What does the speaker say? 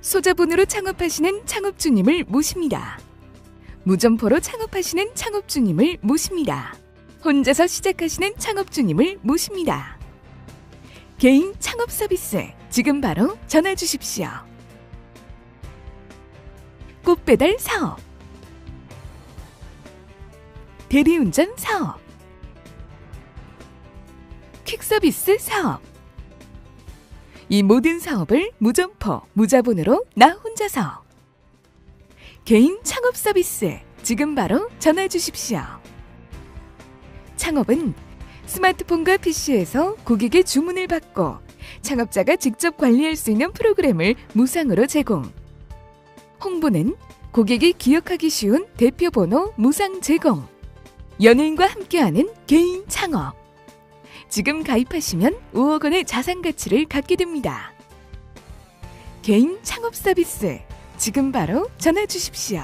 소자본으로 창업하시는 창업주님을 모십니다. 무점포로 창업하시는 창업주님을 모십니다. 혼자서 시작하시는 창업주님을 모십니다. 개인 창업 서비스 지금 바로 전화 주십시오. 꽃배달 사업 대리운전 사업 퀵서비스 사업 이 모든 사업을 무점포, 무자본으로 나 혼자서 개인 창업 서비스 지금 바로 전화 주십시오. 창업은 스마트폰과 PC에서 고객의 주문을 받고 창업자가 직접 관리할 수 있는 프로그램을 무상으로 제공. 홍보는 고객이 기억하기 쉬운 대표 번호 무상 제공. 연예인과 함께하는 개인 창업. 지금 가입하시면 5억 원의 자산 가치를 갖게 됩니다. 개인 창업 서비스 지금 바로 전화 주십시오.